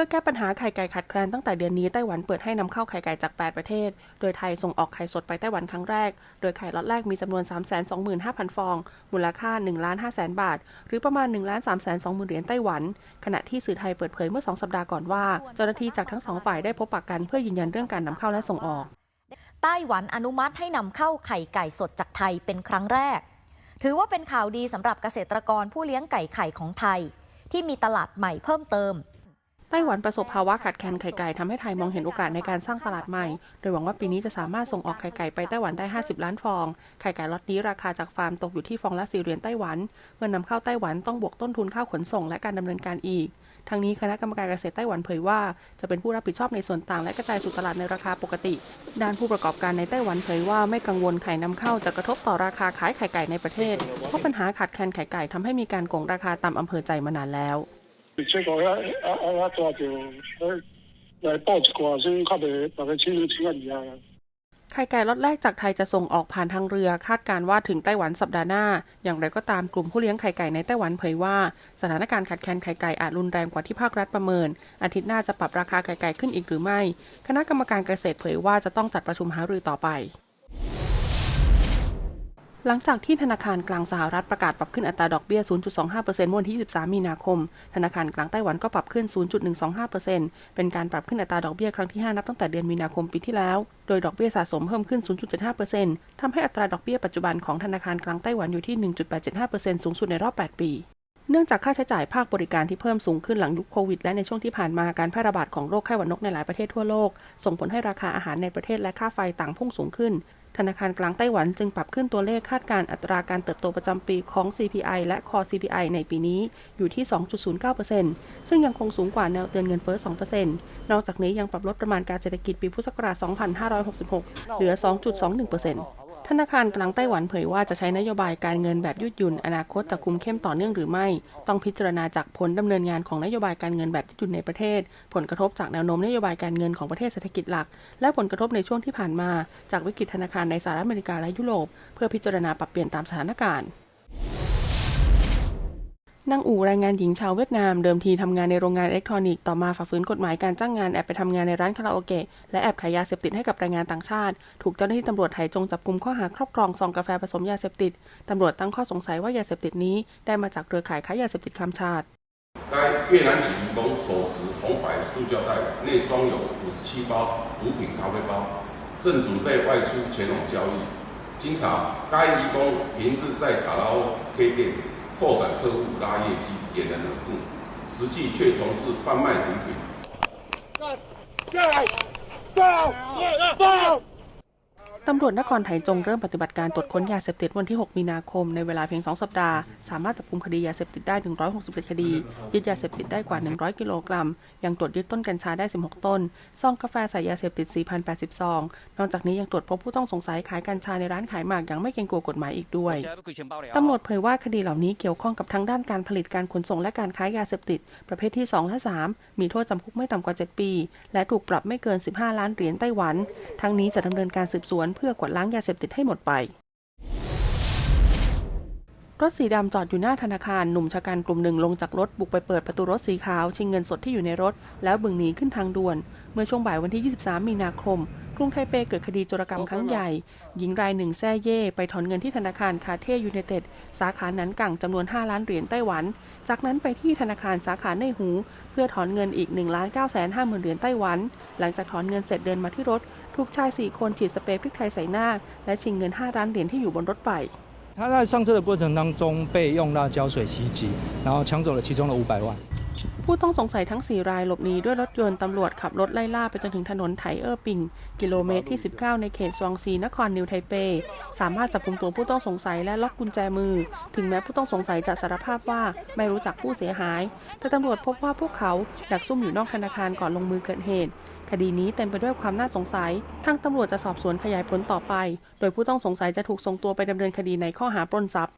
พื่อแก้ปัญหาไข่ไก่ขาดแคลนตั้งแต่เดือนนี้ไต้หวันเปิดให้นำเข้าไข่ไก่จาก 8 ประเทศ โดยไทยส่งออกไข่สดไปไต้หวันครั้งแรก โดยไข่ล็อตแรกมีจำนวน 325,000 ฟอง มูลค่า1ล้าน5แสนบาท หรือประมาณ1ล้าน3แสน2หมื่นเหรียญไต้หวัน ขณะที่สื่อไทยเปิดเผยเมื่อ 2 สัปดาห์ก่อนว่า เจ้าหน้าที่จากทั้งสองฝ่ายได้พบปะกันเพื่อยืนยันเรื่องการนำเข้าและส่งออก ไต้หวันอนุมัติให้นำเข้าไข่ไก่สดจากไทยเป็นครั้งแรก ถือว่าเป็นข่าวดีสำหรับเกษตรกรผู้เลี้ยงไก่ไข่ของไทย ที่มีตลาดใหม่เพิ่มเติม ไต้หวันประสบภาวะขาดแคลนไข่ไก่ทำให้ไทยมองเห็นโอกาสในการสร้างตลาดใหม่ โดยหวังว่าปีนี้จะสามารถส่งออกไข่ไก่ไปไต้หวันได้ 50 ล้านฟอง ไข่ไก่ล็อตนี้ราคาจากฟาร์มตกอยู่ที่ฟองละ4เหรียญไต้หวัน เมื่อนำเข้าไต้หวันต้องบวกต้นทุนค่าขนส่งและการดำเนินการอีก ทั้งนี้คณะกรรมการเกษตรไต้หวันเผยว่าจะเป็นผู้รับผิดชอบในส่วนต่างและกระจายสู่ตลาดในราคาปกติ ด้านผู้ประกอบการในไต้หวันเผยว่าไม่กังวลไข่นำเข้าจะกระทบต่อราคาขายไข่ไก่ในประเทศ เพราะปัญหาขาดแคลนไข่ไก่ทำให้มีการโกงราคาตามอำเภอใจมานานแล้ว 结果遐啊啊啊抓着，来报一寡，所以较袂大概清楚清啊厉害啊。 ไข่ไก่ล็อตแรกจากไทยจะส่งออกผ่านทางเรือ คาดการณ์ว่าถึงไต้หวันสัปดาห์หน้า อย่างไรก็ตามกลุ่มผู้เลี้ยงไข่ไก่ในไต้หวันเผยว่า สถานการณ์ขาดแคลนไข่ไก่อาจรุนแรงกว่าที่ภาครัฐประเมิน อาทิตย์หน้าจะปรับราคาไข่ไก่ขึ้นอีกหรือไม่ คณะกรรมการเกษตรเผยว่าจะต้องจัดประชุมหารือต่อไป หลังจากที่ธนาคารกลางสหรัฐประกาศปรับขึ้นอัตราดอกเบี้ย 0.25%เมื่อวันที่ 23 มีนาคม ธนาคารกลางไต้หวันก็ปรับขึ้น 0.125%เป็นการปรับขึ้นอัตราดอกเบี้ยครั้งที่ 5 นับตั้งแต่เดือนมีนาคมปีที่แล้ว โดยดอกเบี้ยสะสมเพิ่มขึ้น 0.75%ทำให้อัตราดอกเบี้ยปัจจุบันของธนาคารกลางไต้หวันอยู่ที่ 1.875%สูงสุดในรอบ 8 ปีเนื่องจากค่าใช้จ่ายภาคบริการที่เพิ่มสูงขึ้นหลังยุคโควิดและในช่วงที่ผ่านมาการแพร่ระบาดของโรคไข้หวัดนกในหลายประเทศทั่วโลก ส่งผลให้ราคาอาหารในประเทศและค่าไฟต่างพุ่งสูงขึ้น ธนาคารกลางไต้หวันจึงปรับขึ้นตัวเลขคาดการอัตราการเติบโตประจำปีของ CPI และ Core CPI ในปีนี้อยู่ที่ 2.09%ซึ่งยังคงสูงกว่าแนวเตือนเงินเฟ้อ 2%นอกจากนี้ยังปรับลดประมาณการเศรษฐกิจปีพุทธศักราช 2566 เหลือ 2.21% ธนาคารกลางไต้หวันเผยว่าจะใช้นโยบายการเงินแบบยืดหยุ่น อนาคตจะคุมเข้มต่อเนื่องหรือไม่ ต้องพิจารณาจากผลดำเนินงานของนโยบายการเงินแบบยืดหยุ่นในประเทศ ผลกระทบจากแนวโน้มนโยบายการเงินของประเทศเศรษฐกิจหลัก และผลกระทบในช่วงที่ผ่านมา จากวิกฤตธนาคารในสหรัฐอเมริกาและยุโรป เพื่อพิจารณาปรับเปลี่ยนตามสถานการณ์ นางอู่แรงงานหญิงชาวเวียดนามเดิมทีทำงานในโรงงานอิเล็กทรอนิกส์ต่อมาฝ่าฝืนกฎหมายการจ้างงานแอบไปทำงานในร้านคาราโอเกะและแอบขายยาเสพติดให้กับแรงงานต่างชาติ ถูกเจ้าหน้าที่ตำรวจไทยจงจับกุมข้อหาครอบครองซองกาแฟผสมยาเสพติดตำรวจตั้งข้อสงสัยว่ายาเสพติดนี้ได้มาจากเครือข่ายค้ายาเสพติดข้ามชาติ 该越南籍移工手持红白塑胶袋，内装有五十七包毒品咖啡包，正准备外出前往交易。经查，该移工平日在卡拉 OK 店 拓展客户、拉业绩、掩人耳目，实际却从事贩卖毒品。 ตำรวจนครไถจงเริ่มปฏิบัติการตรวจค้นยาเสพติดวันที่ 6 มีนาคม ในเวลาเพียง 2 สัปดาห์ สามารถจับกุมคดียาเสพติดได้ 167 คดี ยึดยาเสพติดได้กว่า 100 กิโลกรัม ยังตรวจยึดต้นกัญชาได้ 16 ต้น ซองกาแฟใส่ยาเสพติด 4,080 ซอง นอกจากนี้ยังตรวจพบผู้ต้องสงสัยขายกัญชาในร้านขายหมากอย่างไม่เกรงกลัวกฎหมายอีกด้วย ตำรวจเผยว่าคดีเหล่านี้เกี่ยวข้องกับทั้งด้านการผลิต การขนส่ง และการค้ายาเสพติด ประเภทที่ 2 และ 3 มีโทษจำคุกไม่ต่ำกว่า 7 ปี และถูกปรับไม่เกิน 15 ล้านเหรียญไต้หวัน ทั้งนี้จะดำเนินการสืบสวนเพื่อกวาดล้างยาเสพติดให้หมดไป รถสีดำจอดอยู่หน้าธนาคารหนุ่มชะกันกลุ่มหนึ่งลงจากรถบุกไปเปิดประตูรถสีขาวชิงเงินสดที่อยู่ในรถ แล้วบึงหนีขึ้นทางด่วน เมื่อช่วงบ่ายวันที่ 23 มีนาคม กรุงไทเปเกิดคดีโจรกรรมครั้งใหญ่ หญิงรายหนึ่งแซ่เย่ ไปถอนเงินที่ธนาคารคาเท่ยูไนเต็ด สาขานันกังจำนวน 5 ล้านเหรียญไต้หวัน จากนั้นไปที่ธนาคารสาขาในหู เพื่อถอนเงินอีก1ล้าน9แสน5หมื่นเหรียญไต้หวัน หลังจากถอนเงินเสร็จเดินมาที่รถ ถูกชาย 4 คนฉีดสเปรย์พริกไทยใส่หน้า และชิงเงิน 5 ล้านเหรียญที่อยู่บนรถไป 他在上车的过程当中被用辣椒水袭击，然后抢走了其中的五百万。 ผู้ต้องสงสัยทั้ง 4 รายหลบหนีด้วยรถยนต์ตำรวจขับรถไล่ล่าไปจนถึงถนนไถเออร์ปิง กิโลเมตรที่ 19 ในเขตซวงซีนครนิวไทเป สามารถจับกุมตัวผู้ต้องสงสัยและล็อกกุญแจมือ ถึงแม้ผู้ต้องสงสัยจะสารภาพว่าไม่รู้จักผู้เสียหาย แต่ตำรวจพบว่าพวกเขาดักซุ่มอยู่นอกธนาคารก่อนลงมือเกิดเหตุ คดีนี้เต็มไปด้วยความน่าสงสัย ทางตำรวจจะสอบสวนขยายผลต่อไป โดยผู้ต้องสงสัยจะถูกส่งตัวไปดำเนินคดีในข้อหาปล้นทรัพย์